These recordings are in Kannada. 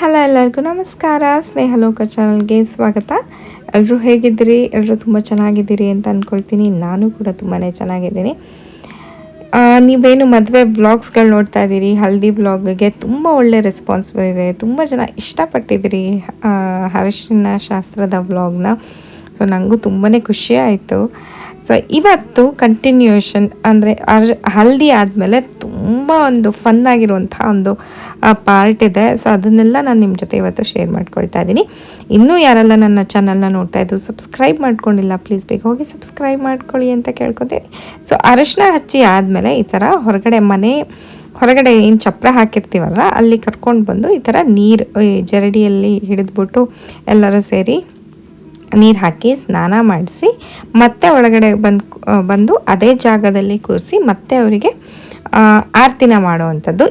ಹಲೋ ಎಲ್ಲರಿಗೂ ನಮಸ್ಕಾರ. ಸ್ನೇಹ ಲೋಕ ಚಾನಲ್ಗೆ ಸ್ವಾಗತ. ಎಲ್ಲರೂ ಹೇಗಿದ್ದೀರಿ? ಎಲ್ಲರೂ ತುಂಬ ಚೆನ್ನಾಗಿದ್ದೀರಿ ಅಂತ ಅಂದ್ಕೊಳ್ತೀನಿ ನಾನು ಕೂಡ ತುಂಬಾ ಚೆನ್ನಾಗಿದ್ದೀನಿ. ನೀವೇನು ಮದುವೆ ವ್ಲಾಗ್ಸ್ಗಳು ನೋಡ್ತಾ ಇದ್ದೀರಿ? ಹಲ್ದಿ ವ್ಲಾಗ್ಗೆ ತುಂಬ ಒಳ್ಳೆ ರೆಸ್ಪಾನ್ಸ್ ಬಂದಿದೆ. ತುಂಬ ಜನ ಇಷ್ಟಪಟ್ಟಿದ್ದೀರಿ ಅರಿಶಿನ ಶಾಸ್ತ್ರದ ವ್ಲಾಗ್ನ. ಸೊ ನನಗೂ ತುಂಬಾ ಖುಷಿ ಆಯಿತು. ಸೊ ಇವತ್ತು ಕಂಟಿನ್ಯೂಷನ್ ಅಂದರೆ ಅರ್, ಹಲ್ದಿ ಆದಮೇಲೆ ತುಂಬ ಒಂದು ಫನ್ ಆಗಿರುವಂಥ ಒಂದು ಪಾರ್ಟ್ ಇದೆ. ಸೊ ಅದನ್ನೆಲ್ಲ ನಾನು ನಿಮ್ಮ ಜೊತೆ ಇವತ್ತು ಶೇರ್ ಮಾಡ್ಕೊಳ್ತಾ ಇದ್ದೀನಿ. ಇನ್ನೂ ಯಾರೆಲ್ಲ ನನ್ನ ಚಾನಲ್ನ ನೋಡ್ತಾ ಇದ್ದು ಸಬ್ಸ್ಕ್ರೈಬ್ ಮಾಡ್ಕೊಂಡಿಲ್ಲ ಪ್ಲೀಸ್ ಬೇಗ ಹೋಗಿ ಸಬ್ಸ್ಕ್ರೈಬ್ ಮಾಡ್ಕೊಳ್ಳಿ ಅಂತ ಕೇಳ್ಕೊತೀನಿ ಸೊ ಅರಶಿನ ಹಚ್ಚಿ ಆದಮೇಲೆ ಈ ಥರ ಹೊರಗಡೆ ಮನೆ, ಹೊರಗಡೆ ಏನು ಚಪ್ರ ಹಾಕಿರ್ತೀವಲ್ಲ, ಅಲ್ಲಿ ಕರ್ಕೊಂಡು ಬಂದು ಈ ಥರ ನೀರು ಜರಡಿಯಲ್ಲಿ ಹಿಡಿದ್ಬಿಟ್ಟು ಎಲ್ಲರೂ ಸೇರಿ ನೀರು ಹಾಕಿ ಸ್ನಾನ ಮಾಡಿಸಿ ಮತ್ತೆ ಒಳಗಡೆ ಬಂದು ಬಂದು ಅದೇ ಜಾಗದಲ್ಲಿ ಕೂರಿಸಿ ಮತ್ತೆ ಅವರಿಗೆ ಆರ್ತಿನ ಮಾಡುವಂಥದ್ದು.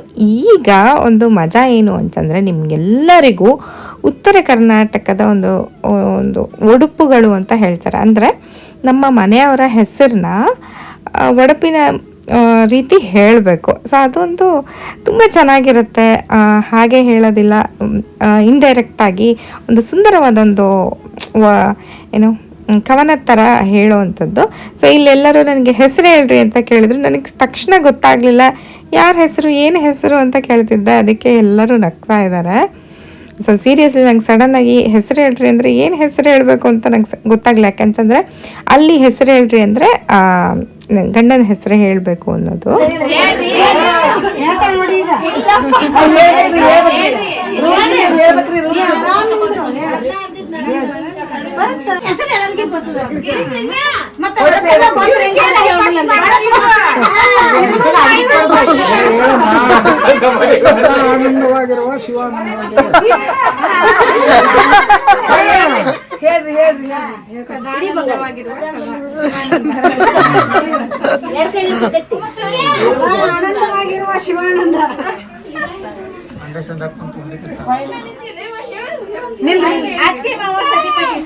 ಈಗ ಒಂದು ಮಜಾ ಏನು ಅಂತಂದರೆ ನಿಮಗೆಲ್ಲರಿಗೂ ಉತ್ತರ ಕರ್ನಾಟಕದ ಒಂದು ಒಂದು ಉಡುಪುಗಳು ಅಂತ ಹೇಳ್ತಾರೆ. ಅಂದರೆ ನಮ್ಮ ಮನೆಯವರ ಹೆಸರನ್ನ ಒಡಪಿನ ರೀತಿ ಹೇಳಬೇಕು. ಸೊ ಅದೊಂದು ತುಂಬ ಚೆನ್ನಾಗಿರುತ್ತೆ. ಹಾಗೆ ಹೇಳೋದಿಲ್ಲ. ಇಂಡೈರೆಕ್ಟಾಗಿ ಒಂದು ಸುಂದರವಾದೊಂದು ಏನು ಕವನ ಕವನದ ಥರ ಹೇಳೋವಂಥದ್ದು. ಸೊ ಇಲ್ಲೆಲ್ಲರೂ ನನಗೆ ಹೆಸರು ಹೇಳ್ರಿ ಅಂತ ಕೇಳಿದ್ರು. ನನಗೆ ತಕ್ಷಣ ಗೊತ್ತಾಗಲಿಲ್ಲ ಯಾರ ಹೆಸರು ಏನು ಹೆಸರು ಅಂತ ಕೇಳ್ತಿದ್ದೆ. ಅದಕ್ಕೆ ಎಲ್ಲರೂ ನಗ್ತಾ ಇದ್ದಾರೆ ಸೊ ಸೀರಿಯಸ್ಲಿ ನಂಗೆ ಸಡನ್ನಾಗಿ ಹೆಸರು ಹೇಳ್ರಿ ಅಂದರೆ ಏನು ಹೆಸರು ಹೇಳಬೇಕು ಅಂತ ನಂಗೆ ಗೊತ್ತಾಗಲಿಲ್ಲ. ಯಾಕಂತಂದರೆ ಅಲ್ಲಿ ಹೆಸರು ಹೇಳ್ರಿ ಅಂದರೆ ಗಂಡನ ಹೆಸರು ಹೇಳಬೇಕು ಅನ್ನೋದು ಹೆಸರು ಎಲ್ಲರಿಗೆ ಗೊತ್ತು. ಮತ್ತೆ ಆನಂದವಾಗಿರುವ ಶಿವಾನಂದ. ಆನಂದವಾಗಿರುವ ಶಿವಾನಂದ ಅತ್ತಿ ಮಾವ ಸತಿಪತಿ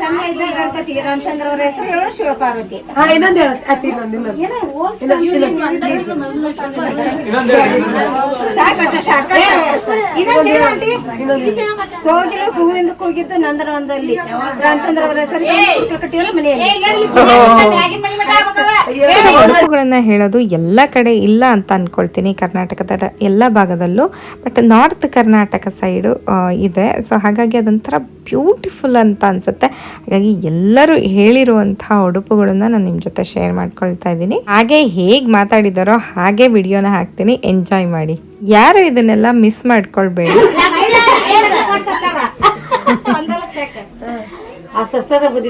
ಗಣಪತಿ ರಾಮಚಂದ್ರ ಅವರ ಹೆಸರು ಹೇಳು ಶಿವಪಾರ್ವತಿ. ಕೋಗಿಲೆ ಹೂವಿಂದ ಕೂಗಿದ್ದು ನಂದನವನದಲ್ಲಿ. ರಾಮಚಂದ್ರ ಅವರ ಹೆಸರು ಕಟ್ಟಿಯಲ್ಲ ಮನೆಯಲ್ಲಿ. ಉಡುಪುಗಳನ್ನ ಹೇಳೋದು ಎಲ್ಲ ಕಡೆ ಇಲ್ಲ ಅಂತ ಅನ್ಕೊಳ್ತೀನಿ. ಕರ್ನಾಟಕದ ಎಲ್ಲ ಭಾಗದಲ್ಲೂ. ಬಟ್ ನಾರ್ತ್ ಕರ್ನಾಟಕ ಸೈಡು ಇದೆ. ಸೊ ಹಾಗಾಗಿ ಅದೊಂಥರ ಬ್ಯೂಟಿಫುಲ್ ಅಂತ ಅನ್ಸುತ್ತೆ. ಹಾಗಾಗಿ ಎಲ್ಲರೂ ಹೇಳಿರುವಂಥ ಉಡುಪುಗಳನ್ನು ನಾನು ನಿಮ್ಮ ಜೊತೆ ಶೇರ್ ಮಾಡ್ಕೊಳ್ತಾ ಇದ್ದೀನಿ. ಹಾಗೆ ಹೇಗೆ ಮಾತಾಡಿದಾರೋ ಹಾಗೆ ವಿಡಿಯೋನ ಹಾಕ್ತೀನಿ. ಎಂಜಾಯ್ ಮಾಡಿ. ಯಾರು ಇದನ್ನೆಲ್ಲ ಮಿಸ್ ಮಾಡ್ಕೊಳ್ಬೇಡಿ. ಆ ಸಸ್ಯದ ಬುದ್ಧಿ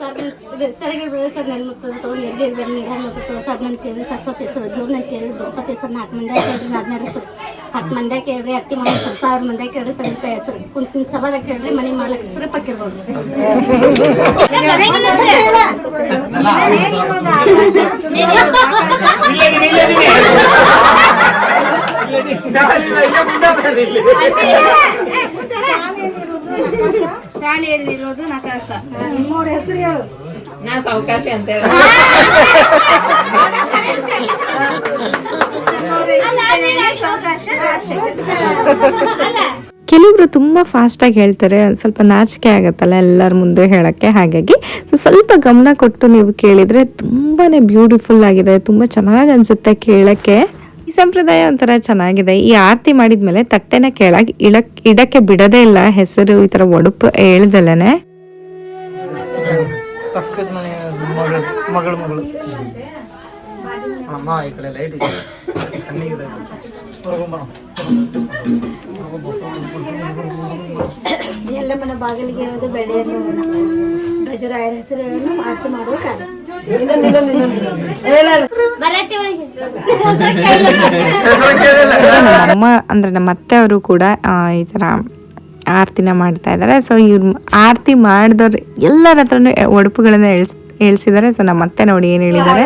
ನೋಡಿ ಸರಿಗೆ ಬೆಳೆಸೋದು ನನ್ನ ಮುತ್ತದ ತಗೊಂಡು ಎಲ್ಲಿ ಇದ್ದಾರೆ? ನೀರು ಹಲ್ಲುತ್ತೋ ಸರ್ ನನ್ನ ಕೇಳಿ ಸರಸ್ವತಿ ಹೆಸರು ದೇವ್ರ ನನ್ನ ಕೇಳಿ ದ್ರೌಪದಿ ಹೆಸರು ನಾಲ್ಕು ಮಂದಿ ಕೇಳ್ರಿ ಹದಿನಾರು ಹೆಸರು ಹತ್ತು ಮಂದಿ ಕೇಳ್ರಿ ಅತ್ತಿ ಮನೆ ಹೆಸರು ಸಾವಿರ ಮಂದಿ ಕೇಳಿರಿ ತಂದೆ ಹೆಸರು ಕುಂತಿನ ಸಭಾದಾಗ ಕೇಳ್ರಿ ಮನೆ ಮಾಲಕ್ ಹೆಸರು ಪಕ್ಕಿರ್ಬೋದು ಶಾಲೆಯಲ್ಲಿರೋದು ನಕಾಶ. ಮೂರ ಹೆಸರು ಹೇಳು. ಕೆಲವೊಬ್ರು ತುಂಬ ಫಾಸ್ಟಾಗಿ ಹೇಳ್ತಾರೆ ಸ್ವಲ್ಪ ನಾಚಿಕೆ ಆಗುತ್ತಲ್ಲ ಎಲ್ಲರ ಮುಂದೆ ಹೇಳೋಕ್ಕೆ ಹಾಗಾಗಿ. ಸೊ ಸ್ವಲ್ಪ ಗಮನ ಕೊಟ್ಟು ನೀವು ಕೇಳಿದರೆ ತುಂಬಾ ಬ್ಯೂಟಿಫುಲ್ ಆಗಿದೆ ತುಂಬ ಚೆನ್ನಾಗಿ ಅನ್ಸುತ್ತೆ ಕೇಳೋಕ್ಕೆ. ಈ ಸಂಪ್ರದಾಯ ಒಂಥರ ಚೆನ್ನಾಗಿದೆ. ಈ ಆರತಿ ಮಾಡಿದ್ಮೇಲೆ ತಟ್ಟೆನ ಕೆಳಗೆ ಇಳಕ್ ಇಡಕ್ಕೆ ಬಿಡದೇ ಇಲ್ಲ. ಹೆಸರು ಈ ತರ ಒಡುಪು ಹೇಳ್ದಲ್ಲೇನೆ. ಎಲ್ಲ ಮನೆಯ ಮಗಳು ಮಗಳು ಮಗಳು. ಅಮ್ಮ ಈ ಕಡೆ ಲೈಟ್ ಇದೆ. ಕಣ್ಣಿಗಿದೆ ಹೊರಗೊಂಬಣ ಎಲ್ಲಮ್ಮನ ಬಾಗಿಲಿಗೆ ಇರೋದು ಬೆಳೆಯನ್ನು ಗಜರಾಯರ ಹೆಸರು ಹೇಳನ್ನು ಆರತಿ ಮಾಡುವ ನಮ್ಮ ಅಂದ್ರೆ ನಮ್ಮ ಅತ್ತೆ ಅವರು ಕೂಡ ಈ ಥರ ಆರತಿನ ಮಾಡ್ತಾ ಇದ್ದಾರೆ. ಸೊ ಇವ್ರು ಆರತಿ ಮಾಡಿದವ್ರು ಎಲ್ಲರ ಹತ್ರನೂ ಒಡಪುಗಳನ್ನ ಎಳ್ಸ್ ಹೇಳ್ಸಿದ್ದಾರೆ. ಸೊ ನಮ್ಮ ಅತ್ತೆ ನೋಡಿ ಏನು ಹೇಳಿದ್ದಾರೆ.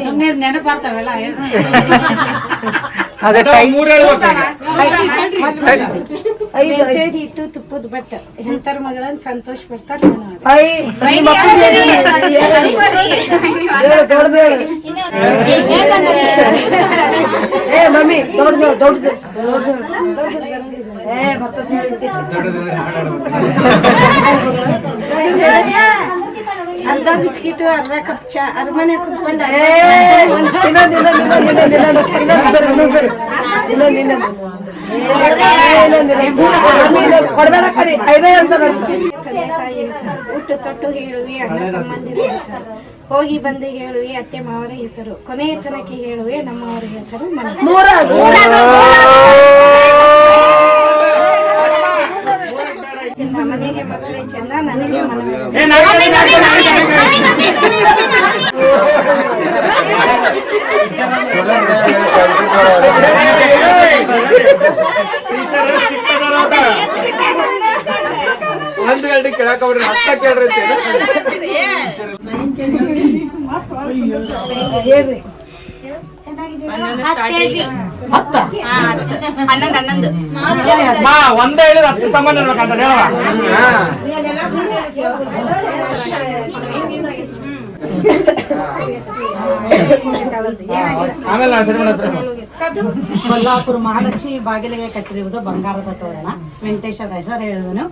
ಸುಮ್ಮನೆ ನೆನಪಾರ್ತಾವೆಲ್ಲ ಅದೇ ಟೈಮ್. ಇಟ್ಟು ತುಪ್ಪದ ಬಟ್ಟ. ಎಂತರ ಮಗಳನ್ನ ಸಂತೋಷ ಪಡ್ತಾರೆ ಅರ್ಧ ಬಿಸ್ಕಿಟ್ ಅರ್ಧ ಕಪ್ ಚಾ ಅರಮನೆ ಕುತ್ಕೊಂಡ ತಂದೆ ತಾಯಿ ಹೆಸರು ಹುಟ್ಟು ತೊಟ್ಟು ಹೇಳುವಿ ಅಣ್ಣ ತಮ್ಮಂದಿರ ಹೆಸರು ಹೋಗಿ ಬಂದು ಹೇಳುವಿ ಅತ್ತೆ ಮಾವರ ಹೆಸರು ಕೊನೆಯ ತನಕ ಹೇಳುವೆ ನಮ್ಮವರ ಹೆಸರು ಮನೆ ಮನೆಗೆ ಮಕ್ಕಳೇ ಚಂದ ನನಗೆ ಒಂದು ಗಂಟೆ ಕೇಳಕ್ ಹೋಗ್ರಿ ಹತ್ತ ಕೇಳ್ರಿ ಮಾ ಒಂದೇ ಹೇಳಿದ್ರೆ ಹತ್ತು ಇರ್ಬೇಕಂತ ಹೇಳವ ಹತ್ರ ಕೊಲ್ಲಾಪುರ ಮಹಾಲಕ್ಷ್ಮಿ ಬಾಗಿಲಿಗೆ ಕಟ್ಟಿರುವುದು ಬಂಗಾರದ ತೋರಣ. ವೆಂಕಟೇಶ್ವರ ಹೆಸರು ಹೇಳಿದನು.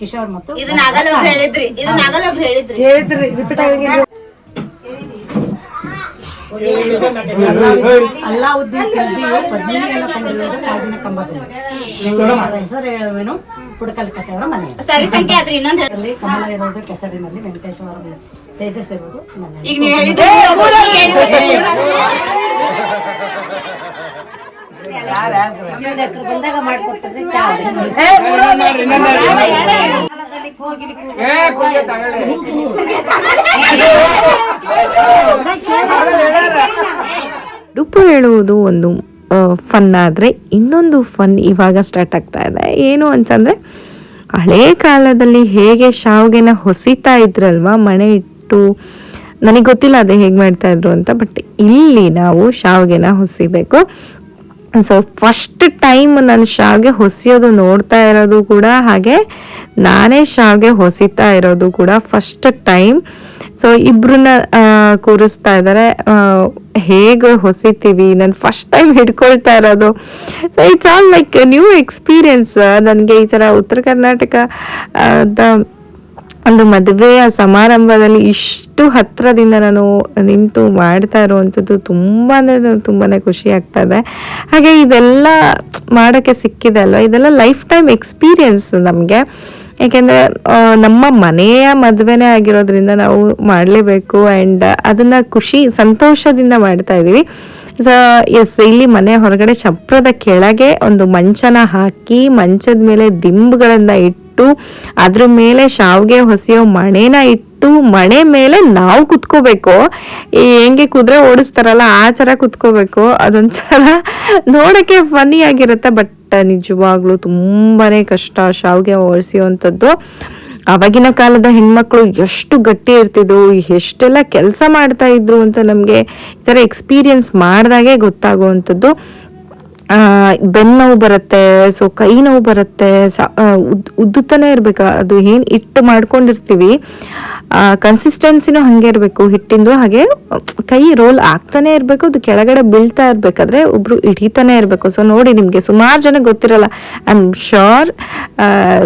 ಕಿಶೋರ್ ಮತ್ತು ಹೇಳಿದ್ರಿ. ಹೇಳಿದ್ರಿ. ಅಲ್ಲಾವುದ್ದೀನ್ ಖಿಲ್ಜಿಯು ಪದ್ಮಿನಿಯನ್ನು ಕೊಂಡಿರುವುದು ಕಾಜಿನ ಕಂಬಗಳು ಹೆಸರು ಹೇಳುವನು ಪುಡಕಲ್ ಕಟ್ಟೆಯವರ ಮನೆ ಸರಿ ಸಂಖ್ಯೆ ಆದ್ರೆ ಇನ್ನೊಂದು ಕಮಲ ಇರೋದು ಕೆಸರಿನಲ್ಲಿ ವೆಂಕಟೇಶ್ವರ ತೇಜಸ್ ಇರೋದು ಮನೆ ಈಗ ನೀವು ಬಂದಾಗ. ಉಡುಪು ಹೇಳುವುದು ಒಂದು ಫನ್ ಆದರೆ ಇನ್ನೊಂದು ಫನ್ ಇವಾಗ ಸ್ಟಾರ್ಟ್ ಆಗ್ತಾ ಇದೆ. ಏನು ಅಂತಂದರೆ, ಹಳೇ ಕಾಲದಲ್ಲಿ ಹೇಗೆ ಶಾವಿಗೆನ ಹೊಸಿತಾ ಇದ್ರಲ್ವ, ಮಣೆ ಇಟ್ಟು, ನನಗೆ ಗೊತ್ತಿಲ್ಲ ಅದೇ ಹೇಗೆ ಮಾಡ್ತಾ ಇದ್ರು ಅಂತ ಬಟ್ ಇಲ್ಲಿ ನಾವು ಶಾವಿಗೆನ ಹೊಸಿಬೇಕು. ಸೊ ಫಸ್ಟ್ ಟೈಮ್ ನಾನು ಶಾವಿಗೆ ಹೊಸಿಯೋದು ನೋಡ್ತಾ ಇರೋದು ಕೂಡ ಹಾಗೆ, ನಾನೇ ಶಾವಿಗೆ ಹೊಸಿತಾ ಇರೋದು ಕೂಡ ಫಸ್ಟ್ ಟೈಮ್ ಸೊ ಇಬ್ಬರನ್ನ ಕೂರಿಸ್ತಾ ಇದ್ದಾರೆ ಹೇಗೆ ಹೊಸಿತೀವಿ, ನಾನು ಫಸ್ಟ್ ಟೈಮ್ ಹಿಡ್ಕೊಳ್ತಾ ಇರೋದು. So it's all like new experience ನನಗೆ ಈ ಥರ ಉತ್ತರ ಕರ್ನಾಟಕ ಒಂದು ಮದುವೆಯ ಸಮಾರಂಭದಲ್ಲಿ ಇಷ್ಟು ಹತ್ತಿರದಿಂದ ನಾನು ನಿಂತು ಮಾಡ್ತಾ ಇರುವಂಥದ್ದು ತುಂಬಾ ತುಂಬಾ ಖುಷಿ ಆಗ್ತಾ ಇದೆ. ಹಾಗೆ ಇದೆಲ್ಲ ಮಾಡೋಕ್ಕೆ ಸಿಕ್ಕಿದೆ ಅಲ್ವಾ? ಇದೆಲ್ಲ ಲೈಫ್ ಟೈಮ್ ಎಕ್ಸ್ಪೀರಿಯನ್ಸ್ ನಮಗೆ. ಯಾಕೆಂದರೆ ನಮ್ಮ ಮನೆಯ ಮದುವೆನೇ ಆಗಿರೋದ್ರಿಂದ ನಾವು ಮಾಡಲೇಬೇಕು ಆ್ಯಂಡ್ ಅದನ್ನು ಖುಷಿ, ಸಂತೋಷದಿಂದ ಮಾಡ್ತಾ ಇದ್ದೀವಿ. ಸೊ ಎಸ್ ಇಲ್ಲಿ ಮನೆ ಹೊರಗಡೆ ಚಪ್ರದ ಕೆಳಗೆ ಒಂದು ಮಂಚನ ಹಾಕಿ, ಮಂಚದ ಮೇಲೆ ದಿಂಬುಗಳನ್ನು ಇಟ್ಟು ಅದ್ರ ಮೇಲೆ ಶಾವ್ಗೆ, ಹೊಸೆಯೋ, ಮಣೆನ ಇಟ್ಟು, ಮಣೆ ಮೇಲೆ ನಾವು ಕುತ್ಕೋಬೇಕು. ಹೆಂಗೆ ಕುದುರೆ ಓಡಿಸ್ತಾರಲ್ಲ, ಆ ಥರ ಕುತ್ಕೋಬೇಕು. ಅದೊಂದ್ಸಲ ನೋಡೋಕ್ಕೆ ಫನ್ನಿ ಆಗಿರುತ್ತೆ ಬಟ್ ನಿಜವಾಗ್ಲೂ ತುಂಬಾನೇ ಕಷ್ಟ ಶಾವ್ಗೆ ಹೊರಿಸಿಯುವಂಥದ್ದು ಅವಾಗಿನ ಕಾಲದ ಹೆಣ್ಮಕ್ಳು ಎಷ್ಟು ಗಟ್ಟಿ ಇರ್ತಿದ್ರು, ಎಷ್ಟೆಲ್ಲ ಕೆಲಸ ಮಾಡ್ತಾ ಇದ್ರು ಅಂತ ನಮಗೆ ಈ ಥರ ಎಕ್ಸ್ಪೀರಿಯನ್ಸ್ ಮಾಡಿದಾಗೆ ಗೊತ್ತಾಗುವಂಥದ್ದು. ಬೆನ್ನು ನೋವು ಬರುತ್ತೆ ಸೊ ಕೈ ನೋವು ಬರುತ್ತೆ ಉದ್ದುತ್ತಾನೆ ಇರ್ಬೇಕು, ಅದು ಏನು ಹಿಟ್ಟು ಮಾಡ್ಕೊಂಡಿರ್ತೀವಿ ಕನ್ಸಿಸ್ಟೆನ್ಸಿನೂ ಹಾಗೆ ಇರಬೇಕು, ಹಿಟ್ಟಿಂದು ಹಾಗೆ, ಕೈ ರೋಲ್ ಆಗ್ತಾನೆ ಇರಬೇಕು, ಅದು ಕೆಳಗಡೆ ಬೀಳ್ತಾ ಇರಬೇಕಾದ್ರೆ ಒಬ್ರು ಹಿಡಿತಾನೆ ಇರಬೇಕು ಸೊ ನೋಡಿ ನಿಮಗೆ, ಸುಮಾರು ಜನ ಗೊತ್ತಿರಲ್ಲ ಐ ಆಮ್ ಶೋರ್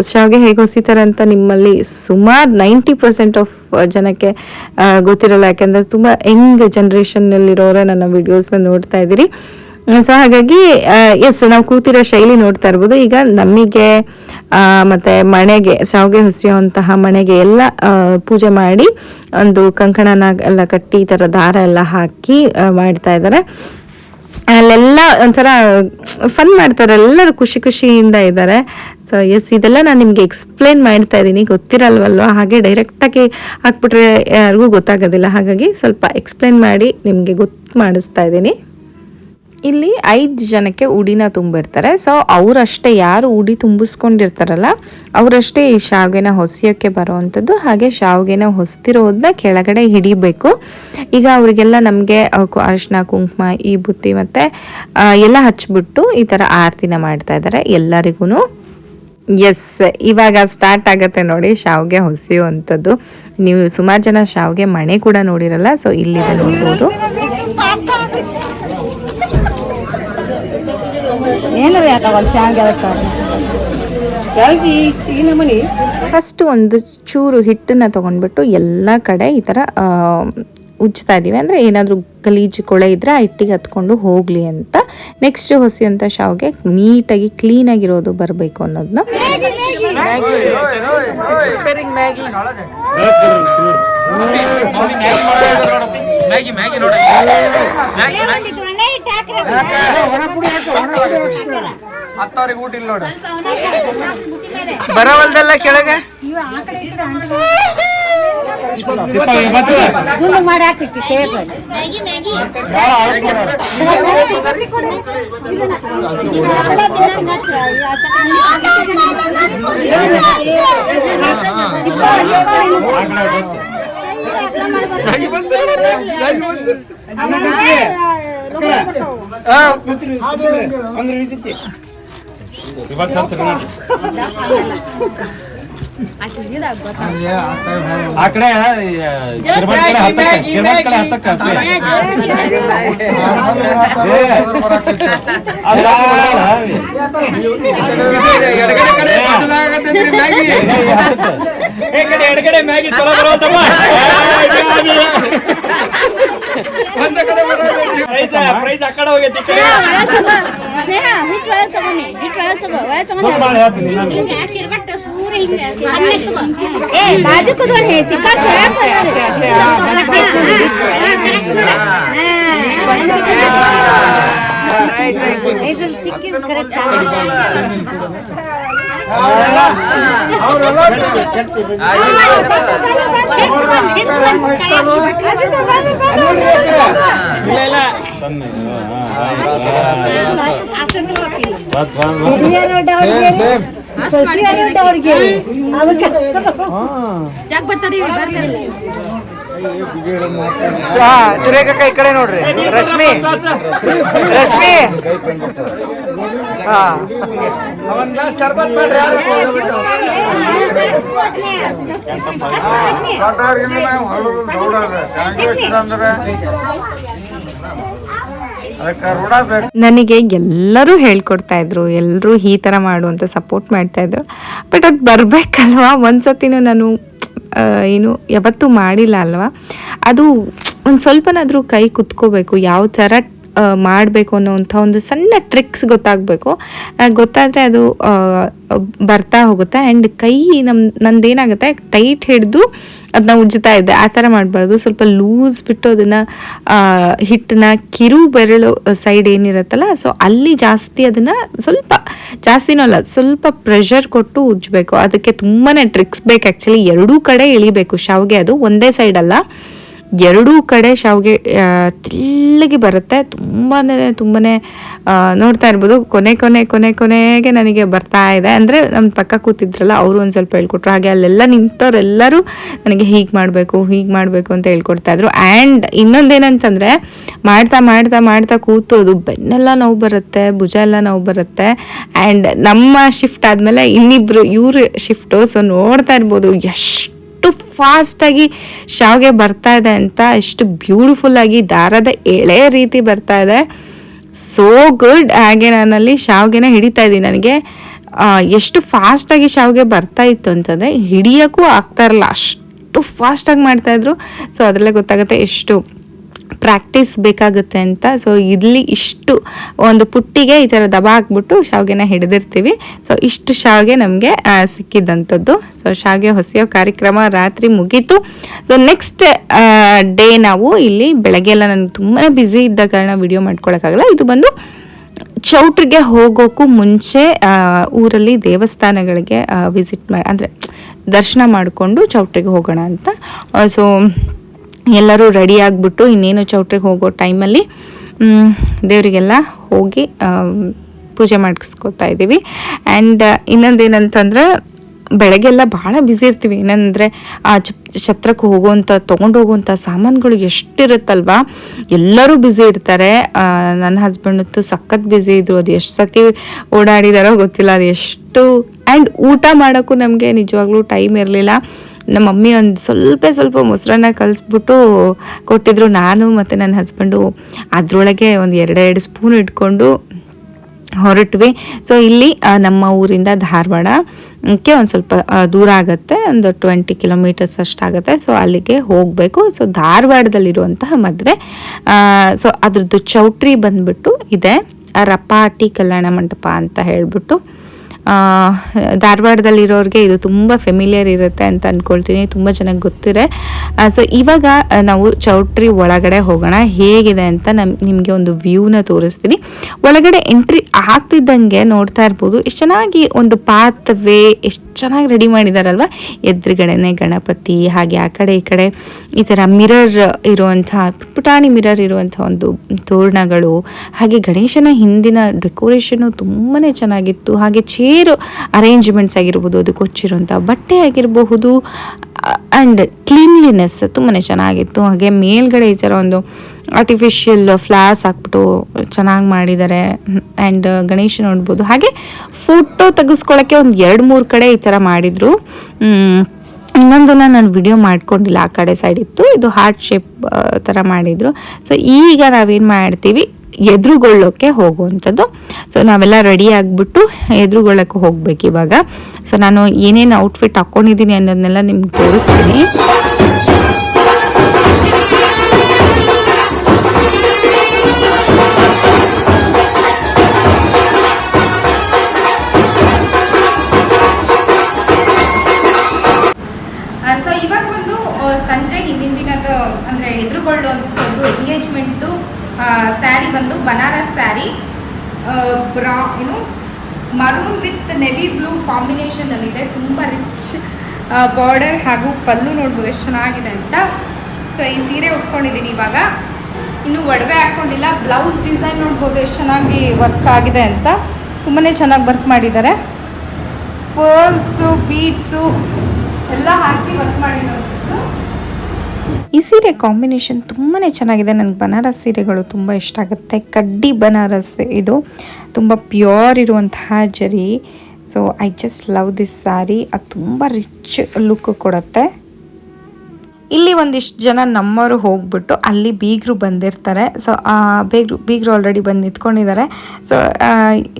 ಶಾವ್ಗೆ ಹೇಗೆ ಹೊಸಿತಾರೆ ಅಂತ ನಿಮ್ಮಲ್ಲಿ ಸುಮಾರು ನೈಂಟಿ ಪರ್ಸೆಂಟ್ ಆಫ್ ಜನಕ್ಕೆ ಗೊತ್ತಿರಲ್ಲ, ಯಾಕೆಂದರೆ ತುಂಬ ಯಂಗ್ ಜನ್ರೇಷನ್ನಲ್ಲಿರೋರೆ ನನ್ನ ವಿಡಿಯೋಸ್ನ ನೋಡ್ತಾ ಇದ್ದೀರಿ. ಸೊ ಹಾಗಾಗಿ ಎಸ್ ನಾವು ಕೂತಿರೋ ಶೈಲಿ ನೋಡ್ತಾ ಇರ್ಬೋದು. ಈಗ ನಮಗೆ ಮತ್ತೆ ಮಣೆಗೆ ಶಾವಿಗೆ ಹೊಸಿಯುವಂತಹ ಮಣೆಗೆ ಎಲ್ಲ ಪೂಜೆ ಮಾಡಿ ಒಂದು ಕಂಕಣನ ಎಲ್ಲ ಕಟ್ಟಿ ಈ ಥರ ದಾರ ಎಲ್ಲ ಹಾಕಿ ಮಾಡ್ತಾ ಇದ್ದಾರೆ. ಅಲ್ಲೆಲ್ಲ ಒಂಥರ ಫನ್ ಮಾಡ್ತಾರೆ. ಎಲ್ಲರೂ ಖುಷಿ ಖುಷಿಯಿಂದ ಇದ್ದಾರೆ. ಸೊ ಎಸ್ ಇದೆಲ್ಲ ನಾನು ನಿಮಗೆ ಎಕ್ಸ್ಪ್ಲೇನ್ ಮಾಡ್ತಾ ಇದ್ದೀನಿ. ಗೊತ್ತಿರಲ್ವಲ್ವ? ಹಾಗೆ ಡೈರೆಕ್ಟಾಗಿ ಹಾಕ್ಬಿಟ್ರೆ ಯಾರಿಗೂ ಗೊತ್ತಾಗೋದಿಲ್ಲ. ಹಾಗಾಗಿ ಸ್ವಲ್ಪ ಎಕ್ಸ್ಪ್ಲೇನ್ ಮಾಡಿ ನಿಮಗೆ ಗೊತ್ತು ಮಾಡಿಸ್ತಾ ಇದ್ದೀನಿ. ಇಲ್ಲಿ ಐದು ಜನಕ್ಕೆ ಉಡಿನ ತುಂಬಿರ್ತಾರೆ. ಸೊ ಅವರಷ್ಟೇ ಯಾರು ಉಡಿ ತುಂಬಿಸ್ಕೊಂಡಿರ್ತಾರಲ್ಲ, ಅವರಷ್ಟೇ ಈ ಶಾವಿಗೆನ ಹೊಸಿಯೋಕ್ಕೆ ಬರೋವಂಥದ್ದು, ಹಾಗೆ ಶಾವಿಗೆನ ಹೊಸ್ತಿರೋದನ್ನ ಕೆಳಗಡೆ ಹಿಡಿಬೇಕು. ಈಗ ಅವರಿಗೆಲ್ಲ ನಮಗೆ ಅರಿಶಿನ, ಕುಂಕುಮ, ಈ ಬುತ್ತಿ ಮತ್ತು ಎಲ್ಲ ಹಚ್ಚಿಬಿಟ್ಟು ಈ ಥರ ಆರತಿನ ಮಾಡ್ತಾ ಇದ್ದಾರೆ ಎಲ್ಲರಿಗೂ ಎಸ್ ಇವಾಗ ಸ್ಟಾರ್ಟ್ ಆಗುತ್ತೆ ನೋಡಿ ಶಾವಿಗೆ ಹೊಸೆಯುವಂಥದ್ದು. ನೀವು ಸುಮಾರು ಜನ ಶಾವಿಗೆ ಮಣೆ ಕೂಡ ನೋಡಿರಲ್ಲ ಸೊ ಇಲ್ಲಿದೆ ನೋಡ್ಬೋದು. ಏನಾರ ಯಾಕಾಗಲ್ಲ ಶಾವಿಗೆ ಶಾವಿಗೆ ಈ ನಮೂನಿ ಫಸ್ಟ್ ಒಂದು ಚೂರು ಹಿಟ್ಟನ್ನ ತೊಗೊಂಡ್ಬಿಟ್ಟು ಎಲ್ಲ ಕಡೆ ಈ ಥರ ಆ, ಉಜ್ಜ್ತಾ ಇದ್ದೀವಿ. ಅಂದರೆ ಏನಾದರೂ ಗಲೀಜು ಕೊಳೆ ಇದ್ದರೆ ಆ ಹಿಟ್ಟಿಗೆ ಹತ್ಕೊಂಡು ಹೋಗಲಿ ಅಂತ. ನೆಕ್ಸ್ಟ್ ಹೊಸಿಯುವಂಥ ಶಾವ್ಗೆ ನೀಟಾಗಿ ಕ್ಲೀನಾಗಿರೋದು ಬರಬೇಕು ಅನ್ನೋದನ್ನ ಬರವಲ್ದಲ್ಲ ಕೆಳಗೆ? ಮಾಡಿ ಹಾಕ್ತಿತ್ತು ಸೇಬ್ ಆ ಕಡೆ ಕಿರ್ಮಟ್ ಕಡೆ ಹತ್ತಕ್ಕ ಕಿರ್ಮಟ್ ಕಡೆ ಹತ್ತಕ್ಕ ಎಡಗಡೆ ಮ್ಯಾಗಿ ಚಲೋ ಬರೋತಮ್ಮ ಒಂದ ಕಡೆ ಪ್ರೈಸ್ ಪ್ರೈಸ್ ಆ ಕಡೆ ಹೋಗೈತಿ ಈ ಕಡೆ ಸುಮ್ನೆ ಮಾಡಿ ಹೇಳ್ತೀನಿ ನಾನು. ಏ ಬಾಜು ಕುದ್ಕೊಂಡು ಹೇ ಚಿಕ್ಕ ಇದು ಸಿಕ್ಕಿದ್ ಕರೆಕ್ಟ್ ಇಲ್ಲ ಇಲ್ಲ ಸುರೇಖಕ್ಕ ಈ ಕಡೆ ನೋಡ್ರಿ ರಶ್ಮಿ ರಶ್ಮಿ ಹಾ ಒಂದ್ ಗ್ಲಾಸ್ ಶರ್ಬತ್ ಮಾಡ್ರಿ ನನಗೆ ಎಲ್ಲರೂ ಹೇಳ್ಕೊಡ್ತಾ ಇದ್ರು ಎಲ್ಲರೂ ಈ ಥರ ಮಾಡು ಅಂತ ಸಪೋರ್ಟ್ ಮಾಡ್ತಾ ಇದ್ರು. ಬಟ್ ಅದು ಬರಬೇಕಲ್ವಾ? ಒಂದ್ಸತಿನೂ ನಾನು ಏನು, ಯಾವತ್ತೂ ಮಾಡಿಲ್ಲ ಅಲ್ವಾ? ಅದು ಒಂದು ಸ್ವಲ್ಪನಾದರೂ ಕೈ ಕುತ್ಕೋಬೇಕು, ಯಾವ ಥರ ಮಾಡಬೇಕು ಅನ್ನೋವಂಥ ಒಂದು ಸಣ್ಣ ಟ್ರಿಕ್ಸ್ ಗೊತ್ತಾಗಬೇಕು. ಗೊತ್ತಾದರೆ ಅದು ಬರ್ತಾ ಹೋಗುತ್ತೆ. ಆ್ಯಂಡ್ ಕೈ ನಮ್ಮ ನಂದೇನಾಗುತ್ತೆ ಟೈಟ್ ಹಿಡಿದು ಅದನ್ನ ಉಜ್ಜುತ್ತಾ ಇದ್ದೆ ಆ ಥರ ಮಾಡಬಾರ್ದು. ಸ್ವಲ್ಪ ಲೂಸ್ ಬಿಟ್ಟು ಅದನ್ನು ಹಿಟ್ಟನ್ನ ಕಿರು ಬೆರಳು ಸೈಡ್ ಏನಿರುತ್ತಲ್ಲ ಸೊ ಅಲ್ಲಿ ಜಾಸ್ತಿ ಅದನ್ನು ಸ್ವಲ್ಪ, ಜಾಸ್ತಿನೂ ಅಲ್ಲ, ಸ್ವಲ್ಪ ಪ್ರೆಷರ್ ಕೊಟ್ಟು ಉಜ್ಜಬೇಕು ಅದಕ್ಕೆ ತುಂಬಾ ಟ್ರಿಕ್ಸ್ ಬೇಕು. ಆ್ಯಕ್ಚುಲಿ ಎರಡೂ ಕಡೆ ಇಳಿಬೇಕು ಶಾವಿಗೆ ಅದು ಒಂದೇ ಸೈಡ್ ಅಲ್ಲ. ಎರಡೂ ಕಡೆ ಶಾವಿಗೆ ತಿಳ್ಳಗಿ ಬರುತ್ತೆ. ತುಂಬಾ ತುಂಬಾ ನೋಡ್ತಾ ಇರ್ಬೋದು. ಕೊನೆ ಕೊನೆ ಕೊನೆ, ಕೊನೆಗೆ ನನಗೆ ಬರ್ತಾ ಇದೆ. ಅಂದರೆ ನಮ್ಮ ಪಕ್ಕ ಕೂತಿದ್ರಲ್ಲ, ಅವರು ಒಂದು ಸ್ವಲ್ಪ ಹೇಳ್ಕೊಟ್ರು. ಹಾಗೆ ಅಲ್ಲೆಲ್ಲ ನಿಂತವರೆಲ್ಲರೂ ನನಗೆ ಹೀಗೆ ಮಾಡಬೇಕು ಹೀಗೆ ಮಾಡಬೇಕು ಅಂತ ಹೇಳ್ಕೊಡ್ತಾ ಇದ್ರು. ಆ್ಯಂಡ್ ಇನ್ನೊಂದೇನಂತಂದರೆ, ಮಾಡ್ತಾ ಮಾಡ್ತಾ ಮಾಡ್ತಾ ಕೂತೋದು, ಬೆನ್ನೆಲ್ಲ ನೋವು ಬರುತ್ತೆ, ಭುಜ ಎಲ್ಲ ನೋವು ಬರುತ್ತೆ. ಆ್ಯಂಡ್ ನಮ್ಮ ಶಿಫ್ಟ್ ಆದಮೇಲೆ ಇನ್ನಿಬ್ರು, ಇವರು ಶಿಫ್ಟು ಸೊ ನೋಡ್ತಾ ಇರ್ಬೋದು, ಎಷ್ಟು ಎಷ್ಟು ಫಾಸ್ಟಾಗಿ ಶಾವಿಗೆ ಬರ್ತಾ ಇದೆ ಅಂತ, ಎಷ್ಟು ಬ್ಯೂಟಿಫುಲ್ ಆಗಿ ದಾರದ ಎಳೆ ರೀತಿ ಬರ್ತಾ ಇದೆ. ಸೋ ಗುಡ್ ಹಾಗೆ ನಾನಲ್ಲಿ ಶಾವಿಗೆನ ಹಿಡಿತಾ ಇದ್ದೀನಿ ನನಗೆ. ಎಷ್ಟು ಫಾಸ್ಟಾಗಿ ಶಾವಿಗೆ ಬರ್ತಾ ಇತ್ತು ಅಂತಂದರೆ ಹಿಡಿಯೋಕ್ಕೂ ಆಗ್ತಾ ಇರಲ್ಲ, ಅಷ್ಟು ಫಾಸ್ಟಾಗಿ ಮಾಡ್ತಾಯಿದ್ರು ಸೊ ಅದರಲ್ಲೇ ಗೊತ್ತಾಗುತ್ತೆ ಎಷ್ಟು ಪ್ರಾಕ್ಟೀಸ್ ಬೇಕಾಗುತ್ತೆ ಅಂತ. ಸೊ ಇಲ್ಲಿ ಇಷ್ಟು ಒಂದು ಪುಟ್ಟಿಗೆ ಈ ಥರ ದಬ ಹಾಕ್ಬಿಟ್ಟು ಶಾವಿಗೆನ ಹಿಡಿದಿರ್ತೀವಿ. ಸೊ ಇಷ್ಟು ಶಾವಿಗೆ ನಮಗೆ ಸಿಕ್ಕಿದ್ದಂಥದ್ದು ಸೊ ಶಾವಿಗೆ ಹೊಸೆಯೋ ಕಾರ್ಯಕ್ರಮ ರಾತ್ರಿ ಮುಗೀತು. ಸೊ ನೆಕ್ಸ್ಟ್ ಡೇ ನಾವು ಇಲ್ಲಿ ಬೆಳಗ್ಗೆ ಎಲ್ಲ ನಾನು ತುಂಬಾ ಬ್ಯುಸಿ ಇದ್ದ ಕಾರಣ ವಿಡಿಯೋ ಮಾಡ್ಕೊಳಕ್ಕಾಗಲ್ಲ. ಇದು ಬಂದು ಚೌಟ್ರಿಗೆ ಹೋಗೋಕ್ಕೂ ಮುಂಚೆ ಊರಲ್ಲಿ ದೇವಸ್ಥಾನಗಳಿಗೆ ವಿಸಿಟ್ ಮಾಡಿ ಅಂದರೆ ದರ್ಶನ ಮಾಡಿಕೊಂಡು ಚೌಟ್ರಿಗೆ ಹೋಗೋಣ ಅಂತ. ಸೊ ಎಲ್ಲರೂ ರೆಡಿ ಆಗಿಬಿಟ್ಟು ಇನ್ನೇನು ಚೌಟ್ರಿಗೆ ಹೋಗೋ ಟೈಮಲ್ಲಿ ದೇವರಿಗೆಲ್ಲ ಹೋಗಿ ಪೂಜೆ ಮಾಡಿಸ್ಕೊತಾ ಇದ್ದೀವಿ. ಆ್ಯಂಡ್ ಇನ್ನೊಂದೇನಂತಂದ್ರೆ, ಬೆಳಗ್ಗೆಲ್ಲ ಭಾಳ ಬ್ಯುಸಿ ಇರ್ತೀವಿ. ಏನಂದರೆ ಆ ಛತ್ರಕ್ಕೆ ಹೋಗುವಂಥ ತೊಗೊಂಡು ಹೋಗುವಂಥ ಸಾಮಾನುಗಳು ಎಷ್ಟಿರುತ್ತಲ್ವಾ? ಎಲ್ಲರೂ ಬ್ಯುಸಿ ಇರ್ತಾರೆ. ನನ್ನ ಹಸ್ಬೆಂಡಂತೂ ಸಖತ್ ಬ್ಯುಸಿ ಇದ್ರು. ಅದು ಎಷ್ಟು ಸತಿ ಓಡಾಡಿದಾರೋ ಗೊತ್ತಿಲ್ಲ. ಅದು ಎಷ್ಟು ಆ್ಯಂಡ್ ಊಟ ಮಾಡೋಕ್ಕೂ ನಮಗೆ ನಿಜವಾಗ್ಲೂ ಟೈಮ್ ಇರಲಿಲ್ಲ. ನಮ್ಮ ಮಮ್ಮಿ ಒಂದು ಸ್ವಲ್ಪ ಸ್ವಲ್ಪ ಮೊಸರನ್ನ ಕಲಿಸ್ಬಿಟ್ಟು ಕೊಟ್ಟಿದ್ರು. ನಾನು ಮತ್ತು ನನ್ನ ಹಸ್ಬೆಂಡು ಅದರೊಳಗೆ ಒಂದು ಎರಡೆರಡು ಸ್ಪೂನ್ ಇಟ್ಕೊಂಡು ಹೊರಟ್ವಿ. ಸೊ ಇಲ್ಲಿ ನಮ್ಮ ಊರಿಂದ ಧಾರವಾಡಕ್ಕೆ ಒಂದು ಸ್ವಲ್ಪ ದೂರ ಆಗುತ್ತೆ. ಒಂದು ಟ್ವೆಂಟಿ ಕಿಲೋಮೀಟರ್ಸ್ ಅಷ್ಟಾಗುತ್ತೆ ಸೊ ಅಲ್ಲಿಗೆ ಹೋಗಬೇಕು. ಸೊ ಧಾರವಾಡದಲ್ಲಿರುವಂತಹ ಮದುವೆ. ಸೊ ಅದ್ರದ್ದು ಚೌಟ್ರಿ ಬಂದ್ಬಿಟ್ಟು ಇದೆ. ರಪಾಟಿ ಕಲ್ಯಾಣ ಮಂಟಪ ಅಂತ ಹೇಳ್ಬಿಟ್ಟು. ಧಾರವಾಡದಲ್ಲಿರೋರಿಗೆ ಇದು ತುಂಬ ಫೆಮಿಲಿಯರ್ ಇರುತ್ತೆ ಅಂತ ಅಂದ್ಕೊಳ್ತೀನಿ ತುಂಬ ಚೆನ್ನಾಗಿ ಗೊತ್ತಿದೆ. ಸೊ ಇವಾಗ ನಾವು ಚೌಟ್ರಿ ಒಳಗಡೆ ಹೋಗೋಣ. ಹೇಗಿದೆ ಅಂತ ನಮ್, ನಿಮಗೆ ಒಂದು ವ್ಯೂನ ತೋರಿಸ್ತೀನಿ. ಒಳಗಡೆ ಎಂಟ್ರಿ ಆಗ್ತಿದ್ದಂಗೆ ನೋಡ್ತಾ ಇರ್ಬೋದು. ಎಷ್ಟು ಚೆನ್ನಾಗಿ ಒಂದು ಪಾತ್ ವೇ ಎಷ್ಟು ಚೆನ್ನಾಗಿ ರೆಡಿ ಮಾಡಿದಾರಲ್ವ? ಎದುರುಗಡೆನೆ ಗಣಪತಿ, ಹಾಗೆ ಆ ಕಡೆ ಈ ಕಡೆ ಈ ಥರ ಮಿರರ್ ಇರುವಂಥ, ಪುಟಾಣಿ ಮಿರರ್ ಇರುವಂಥ ಒಂದು ತೋರಣಗಳು, ಹಾಗೆ ಗಣೇಶನ ಹಿಂದಿನ ಡೆಕೋರೇಷನು ತುಂಬಾ ಚೆನ್ನಾಗಿತ್ತು. ಹಾಗೆ ಚೇರು ಅರೇಂಜ್ಮೆಂಟ್ಸ್ ಆಗಿರ್ಬೋದು ಅದಕ್ಕೆ ಹೊಚ್ಚಿರುವಂಥ ಬಟ್ಟೆ ಆಗಿರಬಹುದು ಆ್ಯಂಡ್ ಕ್ಲೀನ್ಲಿನೆಸ್ ತುಂಬಾ ಚೆನ್ನಾಗಿತ್ತು. ಹಾಗೆ ಮೇಲ್ಗಡೆ ಈ ಥರ ಒಂದು ಆರ್ಟಿಫಿಷಿಯಲ್ ಫ್ಲವರ್ಸ್ ಹಾಕ್ಬಿಟ್ಟು ಚೆನ್ನಾಗಿ ಮಾಡಿದ್ದಾರೆ. ಆ್ಯಂಡ್ ಗಣೇಶ ನೋಡ್ಬೋದು. ಹಾಗೆ ಫೋಟೋ ತೆಗೆಸ್ಕೊಳ್ಳೋಕ್ಕೆ ಒಂದು ಎರಡು ಮೂರು ಕಡೆ ಈ ಥರ ಮಾಡಿದರು. ಇನ್ನೊಂದನ್ನ ನಾನು ವಿಡಿಯೋ ಮಾಡ್ಕೊಂಡಿಲ್ಲ, ಆ ಕಡೆ ಸೈಡ್ ಇತ್ತು. ಇದು ಹಾರ್ಟ್ ಶೇಪ್ ಥರ ಮಾಡಿದರು. ಸೊ ಈಗ ನಾವೇನು ಮಾಡ್ತೀವಿ? ಎದುರುಗೊಳ್ಳೋಕ್ಕೆ ಹೋಗುವಂಥದ್ದು. ಸೊ ನಾವೆಲ್ಲ ರೆಡಿ ಆಗಿಬಿಟ್ಟು ಎದುರುಗೊಳ್ಳೋಕ್ಕೆ ಹೋಗ್ಬೇಕು ಇವಾಗ. ಸೊ ನಾನು ಏನೇನು ಔಟ್ಫಿಟ್ ಹಾಕ್ಕೊಂಡಿದ್ದೀನಿ ಅನ್ನೋದನ್ನೆಲ್ಲ ನಿಮ್ಗೆ ತೋರಿಸ್ತೀನಿ. ಬ್ರಾ ಏನು ಮರೂನ್ ವಿತ್ ನೆವಿ ಬ್ಲೂ ಕಾಂಬಿನೇಷನಲ್ಲಿದೆ ತುಂಬ ರಿಚ್ ಬಾರ್ಡರ್ ಹಾಗೂ ಪಲ್ಲು ನೋಡ್ಬೋದು ಎಷ್ಟು ಚೆನ್ನಾಗಿದೆ ಅಂತ. ಸೊ ಈ ಸೀರೆ ಉಟ್ಕೊಂಡಿದ್ದೀನಿ ಇವಾಗ. ಇನ್ನು ಒಡವೆ ಹಾಕ್ಕೊಂಡಿಲ್ಲ ಬ್ಲೌಸ್ ಡಿಸೈನ್ ನೋಡ್ಬೋದು ಎಷ್ಟು ಚೆನ್ನಾಗಿ ವರ್ಕ್ ಆಗಿದೆ ಅಂತ. ತುಂಬಾ ಚೆನ್ನಾಗಿ ವರ್ಕ್ ಮಾಡಿದ್ದಾರೆ. ಪರ್ಲ್ಸು ಬೀಡ್ಸು ಎಲ್ಲ ಹಾಕಿ ವರ್ಕ್ ಮಾಡಿರೋಂಥದ್ದು ಈ ಸೀರೆ ಕಾಂಬಿನೇಷನ್ ತುಂಬಾ ಚೆನ್ನಾಗಿದೆ. ನನಗೆ ಬನಾರಸ್ ಸೀರೆಗಳು ತುಂಬ ಇಷ್ಟ ಆಗುತ್ತೆ. ಕಡ್ಡಿ ಬನಾರಸ್ ಇದು. ತುಂಬ ಪ್ಯೂರ್ ಇರುವಂತಹ ಜರಿ. So I just love this sari ಅದು ತುಂಬ ರಿಚ್ ಲುಕ್ ಕೊಡುತ್ತೆ. ಇಲ್ಲಿ ಒಂದಿಷ್ಟು ಜನ ನಮ್ಮವರು ಹೋಗ್ಬಿಟ್ಟು ಅಲ್ಲಿ ಬೀಗರು ಬಂದಿರ್ತಾರೆ. ಸೊ ಬೀಗರು ಬೀಗರು ಆಲ್ರೆಡಿ ಬಂದು ನಿಂತ್ಕೊಂಡಿದ್ದಾರೆ ಸೊ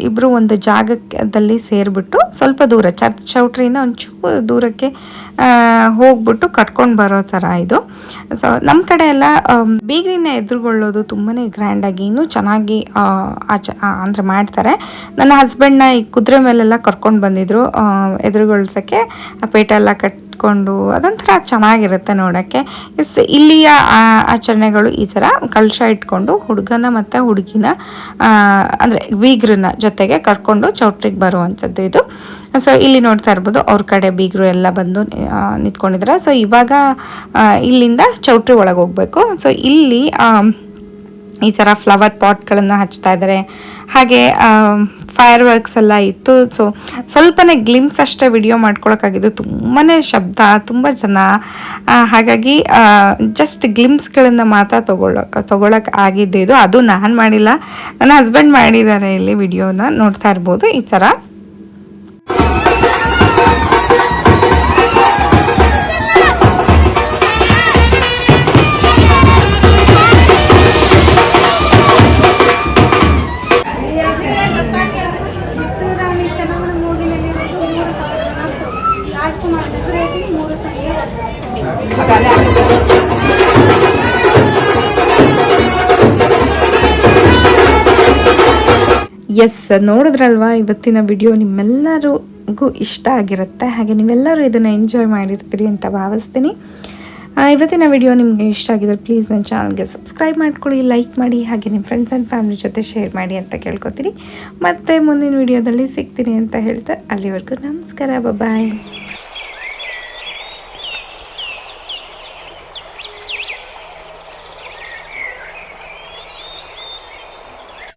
ಇಬ್ಬರು ಒಂದು ಜಾಗದಲ್ಲಿ ಸೇರಿಬಿಟ್ಟು ಸ್ವಲ್ಪ ದೂರ ಚರ್ಚ್ ಚೌಟ್ರಿಯಿಂದ ಒಂಚೂರು ದೂರಕ್ಕೆ ಹೋಗ್ಬಿಟ್ಟು ಕಟ್ಕೊಂಡು ಬರೋ ಥರ ಇದು. ಸೊ ನಮ್ಮ ಕಡೆ ಎಲ್ಲ ಬೀಗ್ರಿನ ಎದುರುಗೊಳ್ಳೋದು ತುಂಬಾ ಗ್ರ್ಯಾಂಡಾಗಿ ಇನ್ನೂ ಚೆನ್ನಾಗಿ ಆಚ ಅಂದರೆ ಮಾಡ್ತಾರೆ. ನನ್ನ ಹಸ್ಬೆಂಡ್ನ ಈ ಕುದುರೆ ಮೇಲೆಲ್ಲ ಕರ್ಕೊಂಡು ಬಂದಿದ್ರು ಆ, ಎದುರುಗೊಳ್ಸೋಕ್ಕೆ. ಪೇಟ ಎಲ್ಲ ಕಟ್ಕೊಂಡು ಅದೊಂಥರ ಚೆನ್ನಾಗಿರುತ್ತೆ ನೋಡೋಕ್ಕೆ. ಎಸ್ ಇಲ್ಲಿಯ ಆಚರಣೆಗಳು ಈ ಥರ ಕಳಶ ಇಟ್ಕೊಂಡು ಹುಡುಗನ ಮತ್ತು ಹುಡುಗಿನ ಅಂದರೆ ಬೀಗ್ರನ್ನ ಜೊತೆಗೆ ಕರ್ಕೊಂಡು ಚೌಟ್ರಿಗೆ ಬರುವಂಥದ್ದು ಇದು. ಸೊ ಇಲ್ಲಿ ನೋಡ್ತಾ ಇರ್ಬೋದು ಅವ್ರ ಕಡೆ ಬೀಗರು ಎಲ್ಲ ಬಂದು ನಿಂತ್ಕೊಂಡಿದ್ದಾರೆ ಸೊ ಇವಾಗ ಇಲ್ಲಿಂದ ಚೌಟ್ರಿ ಒಳಗೆ ಹೋಗಬೇಕು. ಸೊ ಇಲ್ಲಿ ಈ ಥರ ಫ್ಲವರ್ ಪಾಟ್ಗಳನ್ನು ಹಚ್ತಾ ಇದ್ದಾರೆ ಹಾಗೆ ಫೈರ್ ವರ್ಕ್ಸ್ ಎಲ್ಲ ಇತ್ತು. ಸೊ ಸ್ವಲ್ಪನೇ ಗ್ಲಿಮ್ಸ್ ಅಷ್ಟೇ ವಿಡಿಯೋ ಮಾಡ್ಕೊಳಕ್ಕಾಗಿದ್ದು ತುಂಬಾ ಶಬ್ದ, ತುಂಬ ಜನ ಹಾಗಾಗಿ ಜಸ್ಟ್ ಗ್ಲಿಮ್ಸ್ಗಳನ್ನು ಮಾತ್ರ ತೊಗೊಳ್ಳೋ ತೊಗೊಳಕ್ಕೆ ಆಗಿದ್ದು ಇದು. ಅದು ನಾನು ಮಾಡಿಲ್ಲ. ನನ್ನ ಹಸ್ಬೆಂಡ್ ಮಾಡಿದ್ದಾರೆ ಇಲ್ಲಿ ವಿಡಿಯೋನ ನೋಡ್ತಾ ಇರ್ಬೋದು. ಈ ಥರ ಎಸ್ ನೋಡಿದ್ರಲ್ವಾ? ಇವತ್ತಿನ ವಿಡಿಯೋ ನಿಮ್ಮೆಲ್ಲರಿಗೂ ಇಷ್ಟ ಆಗಿರುತ್ತೆ. ಹಾಗೆ ನೀವೆಲ್ಲರೂ ಇದನ್ನು ಎಂಜಾಯ್ ಮಾಡಿರ್ತೀರಿ ಅಂತ ಭಾವಿಸ್ತೀನಿ. ಇವತ್ತಿನ ವಿಡಿಯೋ ನಿಮಗೆ ಇಷ್ಟ ಆಗಿದ್ರೆ ಪ್ಲೀಸ್ ನನ್ನ ಚಾನಲ್ಗೆ ಸಬ್ಸ್ಕ್ರೈಬ್ ಮಾಡ್ಕೊಳ್ಳಿ ಲೈಕ್ ಮಾಡಿ, ಹಾಗೆ ನಿಮ್ಮ ಫ್ರೆಂಡ್ಸ್ ಆ್ಯಂಡ್ ಫ್ಯಾಮಿಲಿ ಜೊತೆ ಶೇರ್ ಮಾಡಿ ಅಂತ ಕೇಳ್ಕೊತೀರಿ ಮತ್ತು ಮುಂದಿನ ವಿಡಿಯೋದಲ್ಲಿ ಸಿಗ್ತೀನಿ ಅಂತ ಹೇಳ್ತಾ ಅಲ್ಲಿವರೆಗೂ ನಮಸ್ಕಾರ. ಬಾಯ್